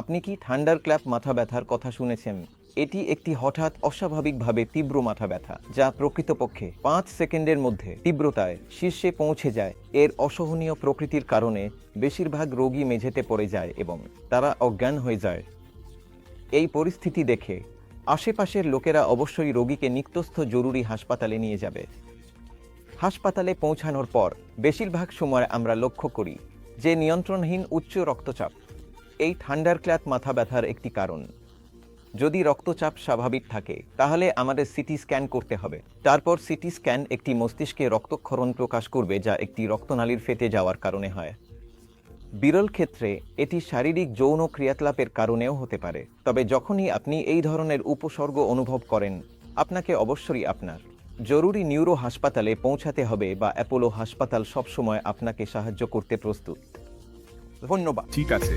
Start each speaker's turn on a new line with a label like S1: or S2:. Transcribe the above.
S1: আপনি কি ঠান্ডার ক্ল্যাপ মাথা ব্যথার কথা শুনেছেন? এটি একটি হঠাৎ অস্বাভাবিকভাবে তীব্র মাথা ব্যথা, যা প্রকৃতপক্ষে পাঁচ সেকেন্ডের মধ্যে তীব্রতায় শীর্ষে পৌঁছে যায়। এর অসহনীয় প্রকৃতির কারণে বেশিরভাগ রোগী মেঝেতে পড়ে যায় এবং তারা অজ্ঞান হয়ে যায়। এই পরিস্থিতি দেখে আশেপাশের লোকেরা অবশ্যই রোগীকে নিত্যস্থ জরুরি হাসপাতালে নিয়ে যাবে। হাসপাতালে পৌঁছানোর পর বেশিরভাগ সময় আমরা লক্ষ্য করি যে নিয়ন্ত্রণহীন উচ্চ রক্তচাপ। এই ঠান্ডার ক্ল্যাত মাথা ব্যথার একটি কারণ। যদি রক্তচাপ স্বাভাবিক থাকে, তাহলে আমাদের সিটি স্ক্যান করতে হবে। তারপর সিটি স্ক্যান একটি মস্তিষ্কে রক্তক্ষরণ প্রকাশ করবে, যা একটি রক্তনালীর ফেটে যাওয়ার কারণে হয়। বিরল ক্ষেত্রে, এটি শারীরিক যৌন ক্রিয়াকলাপের কারণেও হতে পারে। তবে যখনই আপনি এই ধরনের উপসর্গ অনুভব করেন, আপনাকে অবশ্যই আপনার জরুরি নিউরো হাসপাতালে পৌঁছাতে হবে বা অ্যাপোলো হাসপাতাল সবসময় আপনাকে সাহায্য করতে প্রস্তুত। ধন্যবাদ।
S2: ঠিক আছে।